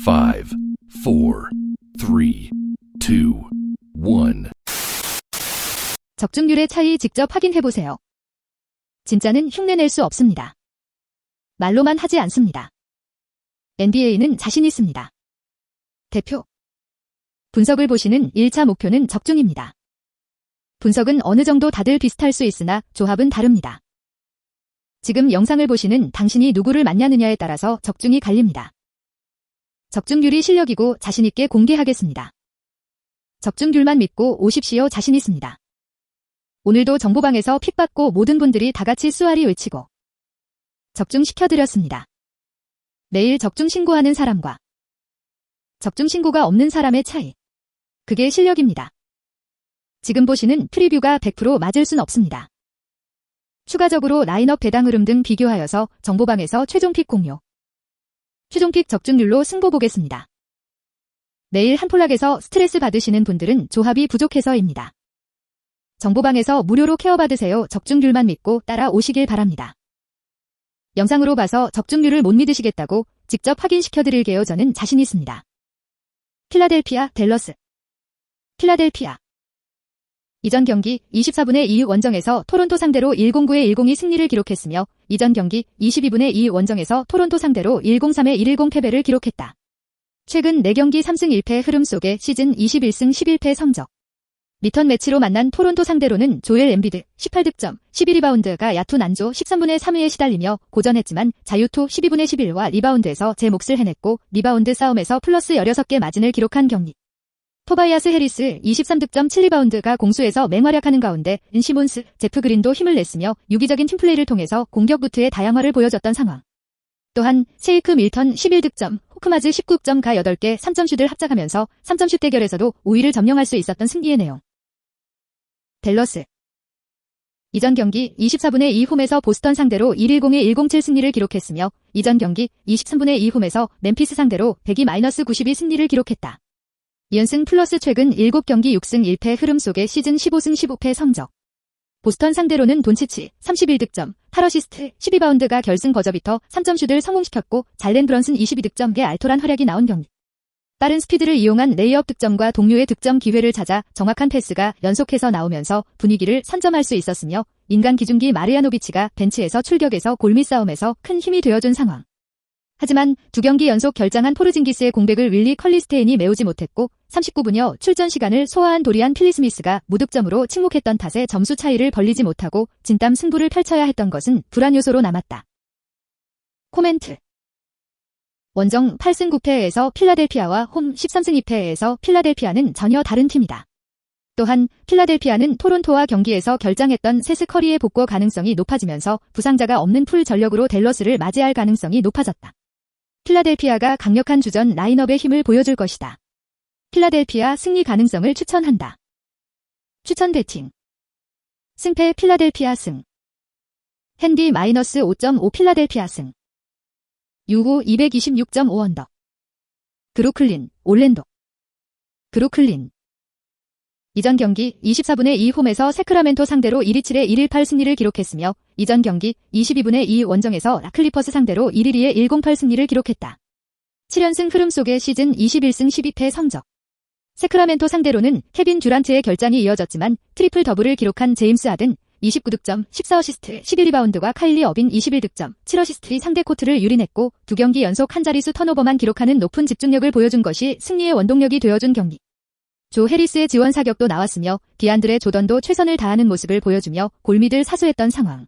Five, four, three, two, one. 적중률의 차이 직접 확인해보세요. 진짜는 흉내낼 수 없습니다. 말로만 하지 않습니다. NBA는 자신 있습니다. 대표. 분석을 보시는 1차 목표는 적중입니다. 분석은 어느 정도 다들 비슷할 수 있으나 조합은 다릅니다. 지금 영상을 보시는 당신이 누구를 만나느냐에 따라서 적중이 갈립니다. 적중률이 실력이고 자신있게 공개하겠습니다. 적중률만 믿고 오십시오 자신 있습니다. 오늘도 정보방에서 픽받고 모든 분들이 다같이 수아리 외치고 적중시켜드렸습니다. 매일 적중 신고하는 사람과 적중 신고가 없는 사람의 차이. 그게 실력입니다. 지금 보시는 프리뷰가 100% 맞을 순 없습니다. 추가적으로 라인업 배당 흐름 등 비교하여서 정보방에서 최종 픽 공유. 최종픽 적중률로 승부 보겠습니다. 매일 한 폴락에서 스트레스 받으시는 분들은 조합이 부족해서입니다. 정보방에서 무료로 케어받으세요. 적중률만 믿고 따라오시길 바랍니다. 영상으로 봐서 적중률을 못 믿으시겠다고 직접 확인시켜드릴게요. 저는 자신 있습니다. 필라델피아, 델러스. 필라델피아. 이전 경기 24분의 2 원정에서 토론토 상대로 109의 102 승리를 기록했으며 이전 경기 22분의 2 원정에서 토론토 상대로 103의 110 패배를 기록했다. 최근 4경기 3승 1패 흐름 속에 시즌 21승 11패 성적. 리턴 매치로 만난 토론토 상대로는 조엘 엠비드 18득점, 12리바운드가 야투 난조 13분의 3위에 시달리며 고전했지만 자유투 12분의 11와 리바운드에서 제 몫을 해냈고 리바운드 싸움에서 플러스 16개 마진을 기록한 경기. 토바이아스 해리스 23득점 7리바운드가 공수에서 맹활약하는 가운데 은시몬스, 제프 그린도 힘을 냈으며 유기적인 팀플레이를 통해서 공격 루트의 다양화를 보여줬던 상황. 또한 세이크 밀턴 11득점, 호크마즈 19득점가 8개 3점슛을 합작하면서 3점슛 대결에서도 우위를 점령할 수 있었던 승리의 내용. 델러스 이전 경기 24분의 2 홈에서 보스턴 상대로 110의 107 승리를 기록했으며 이전 경기 23분의 2 홈에서 멤피스 상대로 102-92 승리를 기록했다. 이연승 플러스 최근 7경기 6승 1패 흐름 속에 시즌 15승 15패 성적. 보스턴 상대로는 돈치치 31득점, 8어시스트, 12바운드가 결승 버저비터 3점슛을 성공시켰고 잘렌 브런슨 22득점의 알토란 활약이 나온 경기. 빠른 스피드를 이용한 레이업 득점과 동료의 득점 기회를 찾아 정확한 패스가 연속해서 나오면서 분위기를 선점할 수 있었으며 인간 기중기 마르야노비치가 벤치에서 출격해서 골밑 싸움에서 큰 힘이 되어준 상황. 하지만 두 경기 연속 결장한 포르징기스의 공백을 윌리 컬리스테인이 메우지 못했고 39분여 출전 시간을 소화한 도리안 필리스미스가 무득점으로 침묵했던 탓에 점수 차이를 벌리지 못하고 진땀 승부를 펼쳐야 했던 것은 불안 요소로 남았다. 코멘트 원정 8승 9패에서 필라델피아와 홈 13승 2패에서 필라델피아는 전혀 다른 팀이다. 또한 필라델피아는 토론토와 경기에서 결장했던 세스 커리의 복구 가능성이 높아지면서 부상자가 없는 풀 전력으로 델러스를 맞이할 가능성이 높아졌다. 필라델피아가 강력한 주전 라인업의 힘을 보여줄 것이다. 필라델피아 승리 가능성을 추천한다. 추천 배팅 승패 필라델피아 승 핸디 마이너스 5.5 필라델피아 승 유후 226.5언더. 그루클린, 올랜도. 그루클린. 이전 경기 24분의 2 홈에서 세크라멘토 상대로 127의 118 승리를 기록했으며 이전 경기 22분의 2 원정에서 라클리퍼스 상대로 112의 108 승리를 기록했다. 7연승 흐름 속의 시즌 21승 12패 성적. 세크라멘토 상대로는 케빈 듀란트의 결장이 이어졌지만 트리플 더블을 기록한 제임스 하든 29득점, 14어시스트, 11리바운드와 카일리 어빈 21득점, 7어시스트의 상대 코트를 유린했고 두 경기 연속 한 자릿수 턴오버만 기록하는 높은 집중력을 보여준 것이 승리의 원동력이 되어준 경기. 조 해리스의 지원 사격도 나왔으며 디안드레 조던도 최선을 다하는 모습을 보여주며 골밑을 사수했던 상황.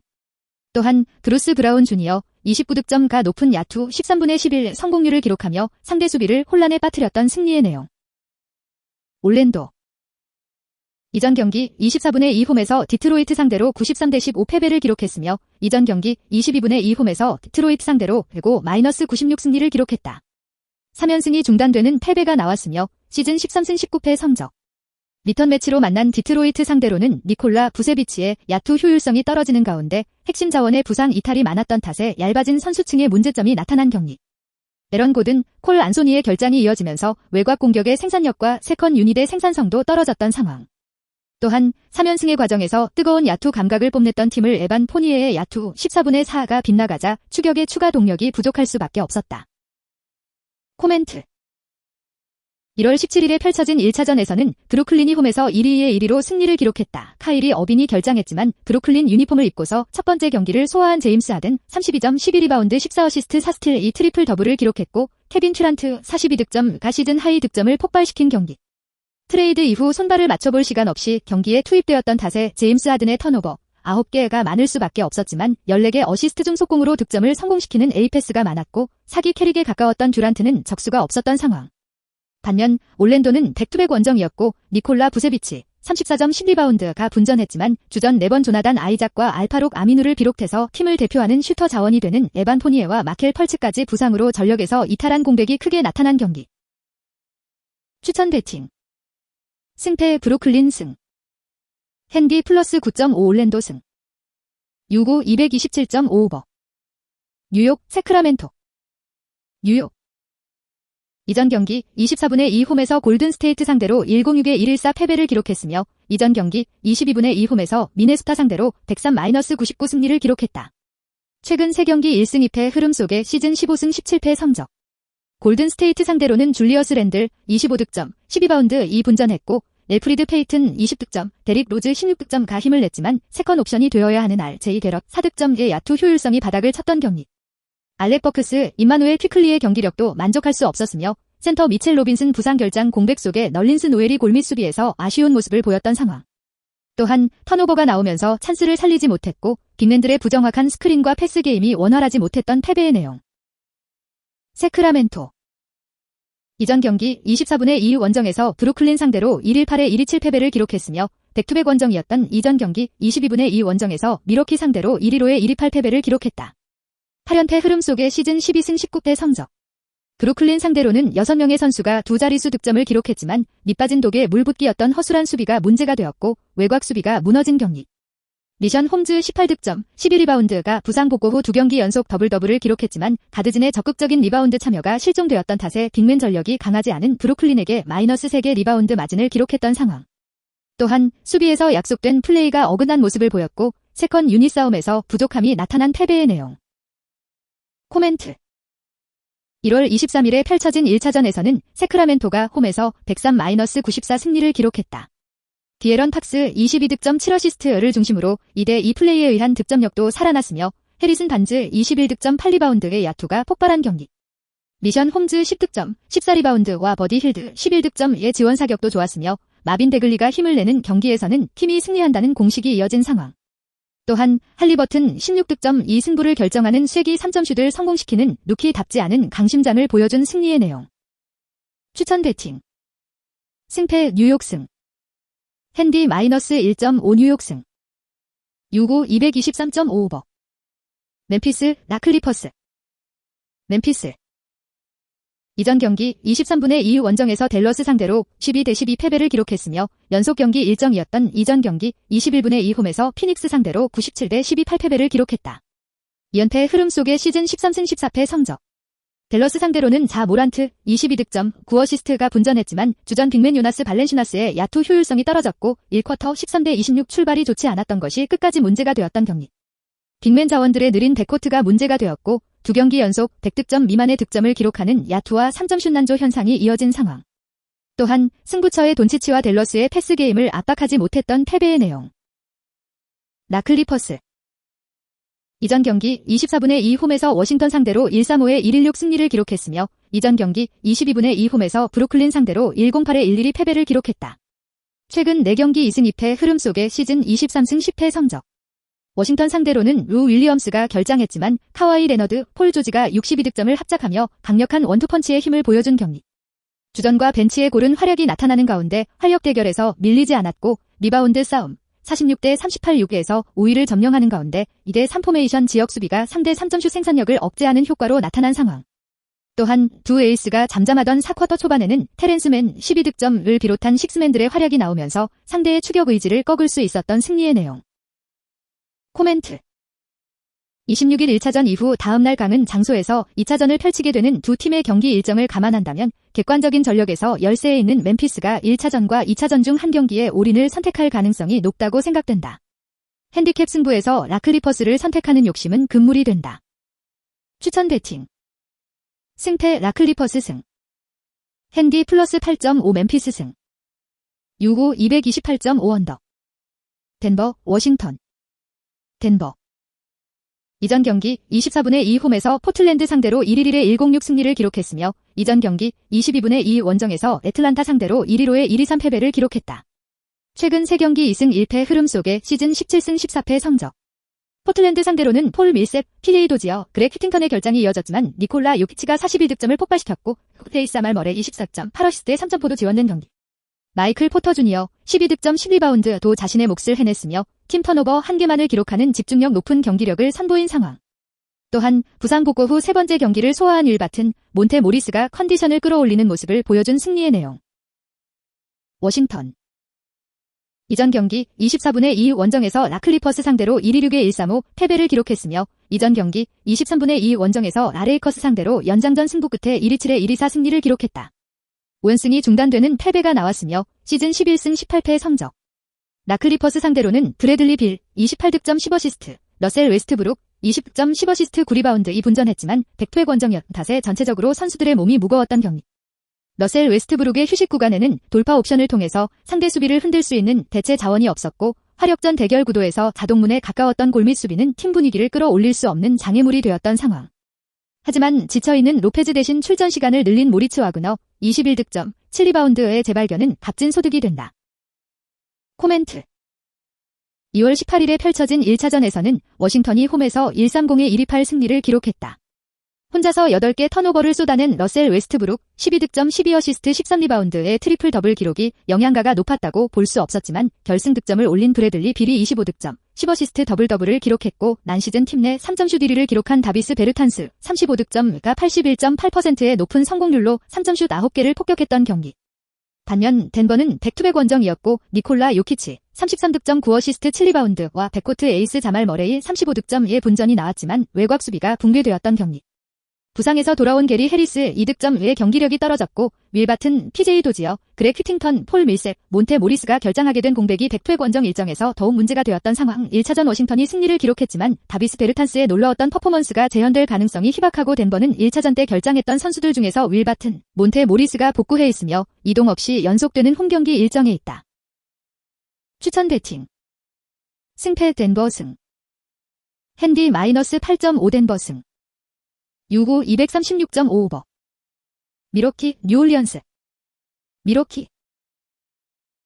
또한 브루스 브라운 주니어 29득점가 높은 야투 13분의 11 성공률을 기록하며 상대 수비를 혼란에 빠뜨렸던 승리의 내용. 올랜도 이전 경기 24분의 2 홈에서 디트로이트 상대로 93대 15 패배를 기록했으며 이전 경기 22분의 2 홈에서 디트로이트 상대로 105 마이너스 96 승리를 기록했다. 3연승이 중단되는 패배가 나왔으며 시즌 13승 19패 성적. 리턴 매치로 만난 디트로이트 상대로는 니콜라 부세비치의 야투 효율성이 떨어지는 가운데 핵심 자원의 부상 이탈이 많았던 탓에 얇아진 선수층의 문제점이 나타난 경기. 에런 고든, 콜 안소니의 결장이 이어지면서 외곽 공격의 생산력과 세컨 유닛의 생산성도 떨어졌던 상황. 또한 3연승의 과정에서 뜨거운 야투 감각을 뽐냈던 팀을 에반 포니에의 야투 14분의 4가 빗나가자 추격의 추가 동력이 부족할 수밖에 없었다. 코멘트 1월 17일에 펼쳐진 1차전에서는 브루클린이 홈에서 1위의 1위로 승리를 기록했다. 카일이 어빈이 결장했지만 브루클린 유니폼을 입고서 첫 번째 경기를 소화한 제임스 하든 32점 11리바운드 14어시스트 4스틸 2 트리플 더블을 기록했고 케빈 튜란트 42득점 가 시즌 하이 득점을 폭발시킨 경기. 트레이드 이후 손발을 맞춰볼 시간 없이 경기에 투입되었던 탓에 제임스 하든의 턴오버 9개가 많을 수밖에 없었지만 14개 어시스트 중 속공으로 득점을 성공시키는 에이패스가 많았고 사기 캐릭에 가까웠던 듀란트는 적수가 없었던 상황. 반면 올랜도는 백투백 원정이었고 니콜라 부세비치 34점 10리바운드가 분전했지만 주전 4번 조나단 아이작과 알파록 아미누를 비롯해서 팀을 대표하는 슈터 자원이 되는 에반 포니에와 마켈 펄츠까지 부상으로 전력에서 이탈한 공백이 크게 나타난 경기. 추천 배팅. 승패 브루클린 승. 핸디 플러스 9.5 올랜도 승. 유고 227.5 오버. 뉴욕 세크라멘토. 뉴욕 이전 경기 24분의 2 홈에서 골든 스테이트 상대로 106의 114 패배를 기록했으며 이전 경기 22분의 2 홈에서 미네소타 상대로 103-99 승리를 기록했다. 최근 3경기 1승 2패 흐름 속에 시즌 15승 17패 성적. 골든 스테이트 상대로는 줄리어스 랜들 25득점, 12바운드 2분전했고 엘프리드 페이튼 20득점, 데릭 로즈 16득점가 힘을 냈지만 세컨 옵션이 되어야 하는 RJ 게럿 4득점의 야투 효율성이 바닥을 쳤던 경기. 알렉 버크스, 임마누엘 퀴클리의 경기력도 만족할 수 없었으며 센터 미첼 로빈슨 부상 결장 공백 속에 널린스 노엘이 골밑 수비에서 아쉬운 모습을 보였던 상황. 또한 턴오버가 나오면서 찬스를 살리지 못했고 빅맨들의 부정확한 스크린과 패스 게임이 원활하지 못했던 패배의 내용. 세크라멘토 이전 경기 24분의 2 원정에서 브루클린 상대로 1일 8에 1위 7패배를 기록했으며 백투백 원정이었던 이전 경기 22분의 2 원정에서 미러키 상대로 1위 5에 1위 8패배를 기록했다. 8연패 흐름 속의 시즌 12승 19패 성적. 브루클린 상대로는 6명의 선수가 두 자릿수 득점을 기록했지만 밑빠진 독에 물붓기였던 허술한 수비가 문제가 되었고 외곽 수비가 무너진 경기. 리션 홈즈 18득점, 11리바운드가 부상 복구 후 두 경기 연속 더블 더블을 기록했지만 가드진의 적극적인 리바운드 참여가 실종되었던 탓에 빅맨 전력이 강하지 않은 브루클린에게 마이너스 3개 리바운드 마진을 기록했던 상황. 또한 수비에서 약속된 플레이가 어긋난 모습을 보였고 세컨 유닛 싸움에서 부족함이 나타난 패배의 내용. 코멘트 1월 23일에 펼쳐진 1차전에서는 세크라멘토가 홈에서 103-94 승리를 기록했다. 디에런 팍스 22득점 7어시스트를 중심으로 2대2 플레이에 의한 득점력도 살아났으며 해리슨 반즈 21득점 8리바운드의 야투가 폭발한 경기. 미션 홈즈 10득점, 14리바운드와 버디 힐드 11득점의 지원 사격도 좋았으며 마빈 데글리가 힘을 내는 경기에서는 팀이 승리한다는 공식이 이어진 상황. 또한 할리버튼 16득점 2승부를 결정하는 쐐기 3점슛을 성공시키는 루키답지 않은 강심장을 보여준 승리의 내용. 추천 배팅. 승패 뉴욕승. 핸디 마이너스 1.5 뉴욕승. 유고 223.5 오버. 멤피스 라클리퍼스. 멤피스 이전 경기 23분의 2 원정에서 델러스 상대로 12대 12 패배를 기록했으며 연속 경기 일정이었던 이전 경기 21분의 2 홈에서 피닉스 상대로 97대 12 8패배를 기록했다. 2연패 흐름 속에 시즌 13승 14패 성적. 델러스 상대로는 자 모란트 22득점 9어시스트가 분전했지만 주전 빅맨 요나스 발렌시나스의 야투 효율성이 떨어졌고 1쿼터 13대 26 출발이 좋지 않았던 것이 끝까지 문제가 되었던 경기. 빅맨 자원들의 느린 백코트가 문제가 되었고 두 경기 연속 100득점 미만의 득점을 기록하는 야투와 3점슛 난조 현상이 이어진 상황. 또한 승부처의 돈치치와 델러스의 패스 게임을 압박하지 못했던 패배의 내용. 나클리퍼스 이전 경기 24분의 2 홈에서 워싱턴 상대로 135의 116 승리를 기록했으며 이전 경기 22분의 2 홈에서 브루클린 상대로 108의 11위 패배를 기록했다. 최근 4경기 2승 2패 흐름 속에 시즌 23승 10패 성적. 워싱턴 상대로는 루 윌리엄스가 결장했지만 카와이 레너드, 폴 조지가 62득점을 합작하며 강력한 원투펀치의 힘을 보여준 경기. 주전과 벤치의 고른 활약이 나타나는 가운데 활력 대결에서 밀리지 않았고 리바운드 싸움 46대 38 6에서 5위를 점령하는 가운데 2대 3 포메이션 지역 수비가 상대 3점슛 생산력을 억제하는 효과로 나타난 상황. 또한 두 에이스가 잠잠하던 4쿼터 초반에는 테렌스맨 12득점을 비롯한 식스맨들의 활약이 나오면서 상대의 추격 의지를 꺾을 수 있었던 승리의 내용. 코멘트 26일 1차전 이후 다음날 강은 장소에서 2차전을 펼치게 되는 두 팀의 경기 일정을 감안한다면 객관적인 전력에서 열세에 있는 멤피스가 1차전과 2차전 중 한 경기에 올인을 선택할 가능성이 높다고 생각된다. 핸디캡 승부에서 라클리퍼스를 선택하는 욕심은 금물이 된다. 추천 배팅 승패 라클리퍼스 승 핸디 플러스 8.5 멤피스 승. 유고 228.5 언더. 덴버, 워싱턴. 덴버. 이전 경기 24분의 2 홈에서 포틀랜드 상대로 1일 1의 106 승리를 기록했으며 이전 경기 22분의 2 원정에서 애틀란타 상대로 1위로의 1, 2, 3 패배를 기록했다. 최근 3경기 2승 1패 흐름 속에 시즌 17승 14패 성적. 포틀랜드 상대로는 폴 밀셉, PJ 도지어, 그렉 히팅턴의 결장이 이어졌지만 니콜라 요키치가 41득점을 폭발시켰고 페이사말 머레 24점, 8어시스트에 3점포도 지원된 경기. 마이클 포터 주니어 12득점 12바운드도 자신의 몫을 해냈으며 팀 턴오버 한 개만을 기록하는 집중력 높은 경기력을 선보인 상황. 또한 부상 복구 후 세 번째 경기를 소화한 윌바튼, 몬테 모리스가 컨디션을 끌어올리는 모습을 보여준 승리의 내용. 워싱턴 이전 경기 24분의 2 원정에서 라클리퍼스 상대로 1위 6의 135 패배를 기록했으며 이전 경기 23분의 2 원정에서 라레이커스 상대로 연장전 승부 끝에 1위 7의 1위 4 승리를 기록했다. 원승이 중단되는 패배가 나왔으며 시즌 11승 18패의 성적. 라클리퍼스 상대로는 브래들리 빌 28득점 10어시스트, 러셀 웨스트브룩 20득점 10어시스트 9리바운드 이 분전했지만 100투의 권정이었 탓에 전체적으로 선수들의 몸이 무거웠던 경기. 러셀 웨스트브룩의 휴식 구간에는 돌파 옵션을 통해서 상대 수비를 흔들 수 있는 대체 자원이 없었고 화력전 대결 구도에서 자동문에 가까웠던 골밑 수비는 팀 분위기를 끌어올릴 수 없는 장애물이 되었던 상황. 하지만 지쳐있는 로페즈 대신 출전 시간을 늘린 모리츠 와그너 21득점 7리바운드의 재발견은 값진 소득이 된다. 코멘트 2월 18일에 펼쳐진 1차전에서는 워싱턴이 홈에서 130의 128 승리를 기록했다. 혼자서 8개 턴오버를 쏟아낸 러셀 웨스트브룩 12득점 12어시스트 13리바운드의 트리플 더블 기록이 영향가가 높았다고 볼 수 없었지만 결승 득점을 올린 브래들리 빌이 25득점 10어시스트 더블 더블을 기록했고 난 시즌 팀 내 3점슛 1위를 기록한 다비스 베르탄스 35득점가 81.8%의 높은 성공률로 3점슛 9개를 폭격했던 경기. 반면 덴버는 백투백 원정이었고 니콜라 요키치 33득점 9어시스트 7리바운드와 백코트 에이스 자말 머레이 35득점의 분전이 나왔지만 외곽 수비가 붕괴되었던 경기. 부상에서 돌아온 게리 해리스 2득점 외 경기력이 떨어졌고 윌바튼, PJ 도지어, 그렉 휘팅턴, 폴 밀셉, 몬테 모리스가 결장하게 된 공백이 백투의 원정 일정에서 더욱 문제가 되었던 상황. 1차전 워싱턴이 승리를 기록했지만 다비스 베르탄스의 놀라웠던 퍼포먼스가 재현될 가능성이 희박하고 덴버는 1차전 때 결장했던 선수들 중에서 윌바튼, 몬테 모리스가 복구해 있으며 이동 없이 연속되는 홈경기 일정에 있다. 추천 배팅. 승패 덴버 승. 핸디 마이너스 8.5 덴버 승 유고 236.5오버. 미로키, 뉴올리언스. 미로키.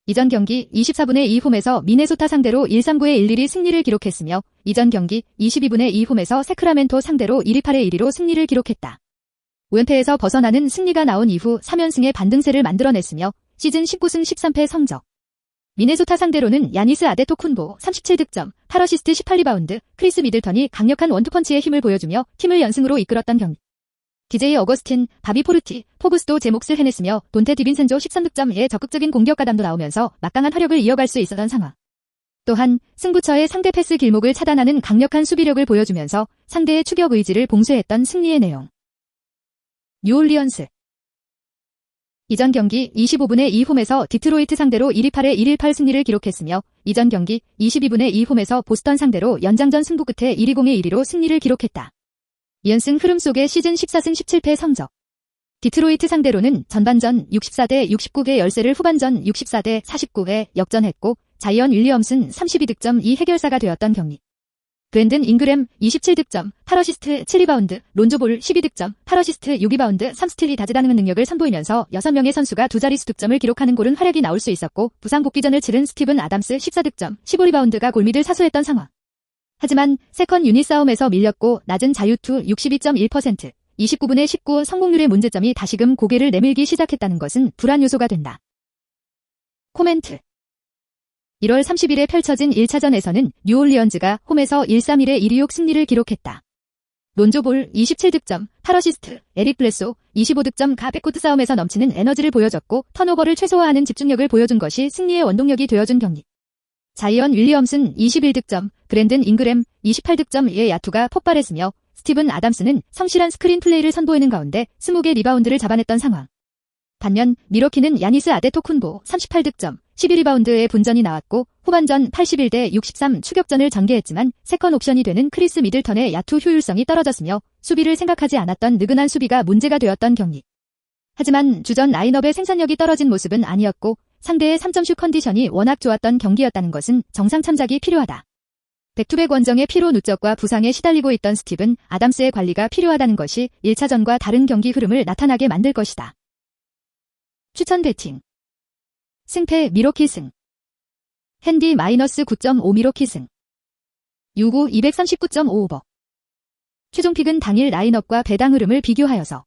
이전 경기 24분의 2 홈에서 미네소타 상대로 139의 11위 승리를 기록했으며 이전 경기 22분의 2 홈에서 세크라멘토 상대로 1위 8의 1위로 승리를 기록했다. 우연패에서 벗어나는 승리가 나온 이후 3연승의 반등세를 만들어냈으며 시즌 19승 13패 성적. 미네소타 상대로는 야니스 아데토쿤보 37득점, 8어시스트 18리바운드, 크리스 미들턴이 강력한 원투펀치의 힘을 보여주며 팀을 연승으로 이끌었던 경기. DJ 어거스틴, 바비 포르티, 포브스도 제 몫을 해냈으며 돈테 디빈센조 13득점에 적극적인 공격 가담도 나오면서 막강한 화력을 이어갈 수 있었던 상황. 또한 승부처의 상대 패스 길목을 차단하는 강력한 수비력을 보여주면서 상대의 추격 의지를 봉쇄했던 승리의 내용. 뉴올리언스 이전 경기 25분의 2 홈에서 디트로이트 상대로 1위 8의 118 승리를 기록했으며 이전 경기 22분의 2 홈에서 보스턴 상대로 연장전 승부 끝에 1위 공의 1위로 승리를 기록했다. 이연승 흐름 속의 시즌 14승 17패 성적. 디트로이트 상대로는 전반전 64대 69개 열세를 후반전 64대 49회 역전했고 자이언 윌리엄슨 32득점 2 해결사가 되었던 경기. 브랜든 잉그램 27득점, 8어시스트 7리바운드, 론조볼 12득점, 8어시스트 6리바운드 3스틸이 다재다능한 능력을 선보이면서 6명의 선수가 두 자릿수 득점을 기록하는 골은 활약이 나올 수 있었고 부상 복귀전을 치른 스티븐 아담스 14득점, 15리바운드가 골밑을 사수했던 상황. 하지만 세컨 유닛 싸움에서 밀렸고 낮은 자유투 62.1%, 29분의 19 성공률의 문제점이 다시금 고개를 내밀기 시작했다는 것은 불안 요소가 된다. 코멘트 1월 30일에 펼쳐진 1차전에서는 뉴올리언즈가 홈에서 1-3-1의 1-2-6 승리를 기록했다. 론조볼 27득점, 8어시스트, 에릭 블레소 25득점 가 백코트 싸움에서 넘치는 에너지를 보여줬고 턴오버를 최소화하는 집중력을 보여준 것이 승리의 원동력이 되어준 경기. 자이언 윌리엄슨 21득점, 그랜든 잉그램 28득점의 야투가 폭발했으며 스티븐 아담스는 성실한 스크린 플레이를 선보이는 가운데 20개 리바운드를 잡아냈던 상황. 반면 미러키는 야니스 아데토쿤보 38득점, 11리바운드의 분전이 나왔고 후반전 81대 63 추격전을 전개했지만 세컨 옵션이 되는 크리스 미들턴의 야투 효율성이 떨어졌으며 수비를 생각하지 않았던 느긋한 수비가 문제가 되었던 경기. 하지만 주전 라인업의 생산력이 떨어진 모습은 아니었고 상대의 3점슛 컨디션이 워낙 좋았던 경기였다는 것은 정상 참작이 필요하다. 백투백 원정의 피로 누적과 부상에 시달리고 있던 스티븐 아담스의 관리가 필요하다는 것이 1차전과 다른 경기 흐름을 나타나게 만들 것이다. 추천 배팅 승패 미로키 승 핸디 마이너스 9.5 미로키 승 유구 239.5 오버 최종픽은 당일 라인업과 배당 흐름을 비교하여서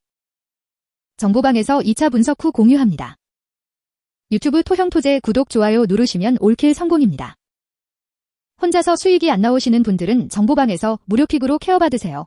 정보방에서 2차 분석 후 공유합니다. 유튜브 토형토제 구독 좋아요 누르시면 올킬 성공입니다. 혼자서 수익이 안 나오시는 분들은 정보방에서 무료픽으로 케어받으세요.